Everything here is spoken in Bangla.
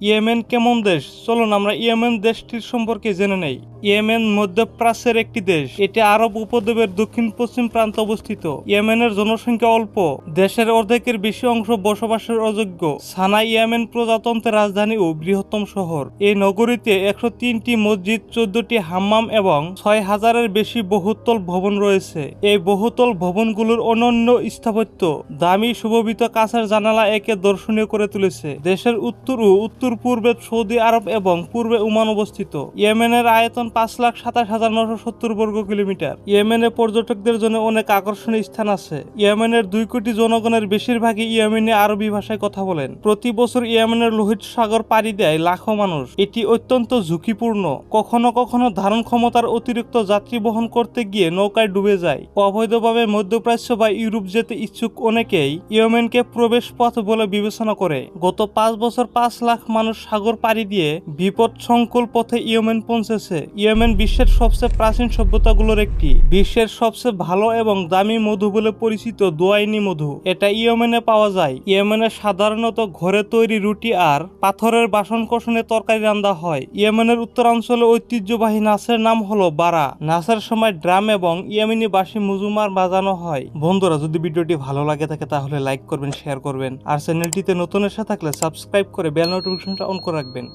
ইয়েমেন কেমন দেশ? চলুন আমরা ইয়েমেন দেশটির সম্পর্কে জেনে নেই। ইয়েমেন মধ্যপ্রাচ্যের একটি দেশ। এটি আরব উপদ্বীপের দক্ষিণ, পশ্চিম প্রান্তে অবস্থিত। ইয়েমেনের জনসংখ্যা অল্প। দেশের অর্ধেকের বেশি অংশ বসবাসের অযোগ্য। সানা ইয়েমেন প্রজাতন্ত্রের রাজধানী ও বৃহত্তম শহর। এই নগরীতে একশো তিনটি মসজিদ, চোদ্দটি হাম্মাম এবং ছয় হাজারের বেশি বহুতল ভবন রয়েছে। এই বহুতল ভবনগুলোর অনন্য স্থাপত্য। দামি সুশোভিত কাঁচের জানালা একে দর্শনীয় করে তুলেছে। দেশের উত্তর ও উত্তর পূর্বে সৌদি আরব এবং পূর্বে উমান অবস্থিত। ইয়েমেনের আয়তন পাঁচ লাখ সাতাশ হাজার নশো সত্তর বর্গ কিলোমিটার। ইয়েমেনে পর্যটকদের জন্য অনেক আকর্ষণীয় স্থান আছে। ইয়েমেনের দুই কোটি জনগণের বেশিরভাগই ইয়েমেনে আরবি ভাষায় কথা বলেন। প্রতি বছর ইয়েমেনের লোহিত সাগর পাড়ি দেয় লাখো মানুষ। এটি অত্যন্ত ঝুঁকিপূর্ণ। কখনো কখনো ধারণ ক্ষমতার অতিরিক্ত যাত্রী বহন করতে গিয়ে নৌকায় ডুবে যায়। অবৈধভাবে মধ্যপ্রাচ্য বা ইউরোপ যেতে ইচ্ছুক অনেকেই ইয়েমেনকে প্রবেশ পথ বলে বিবেচনা করে। গত পাঁচ বছর পাঁচ লাখ মানুষ সাগর পাড়ি দিয়ে বিপদ সংকুল পথে ইয়েমেন পৌঁছেছে। ইয়েমেন বিশ্বের সবচেয়ে প্রাচীন সভ্যতাগুলোর একটি। বিশ্বের সবচেয়ে ভালো এবং দামি মধু বলে পরিচিত দোয়াইনি মধু। এটা ইয়েমেনে পাওয়া যায়। ইয়েমেনে সাধারণত ঘরে তৈরি রুটি আর পাথরের বাসন কোসনে তরকারি রান্না হয়। ইয়েমেনের উত্তরাঞ্চলে ঐতিহ্যবাহী নাচের নাম হলো বারা। নাচের সময় ড্রাম এবং ইয়েমেনি বাসি মুজুমার বাজানো হয়। বন্ধুরা, যদি ভিডিওটি ভালো লাগে থাকে তাহলে লাইক করবেন, শেয়ার করবেন। আর চ্যানেলটিতে নতুন এসে থাকলে সাবস্ক্রাইব করে বেল নোটিফিকেশনটা অন করে রাখবেন।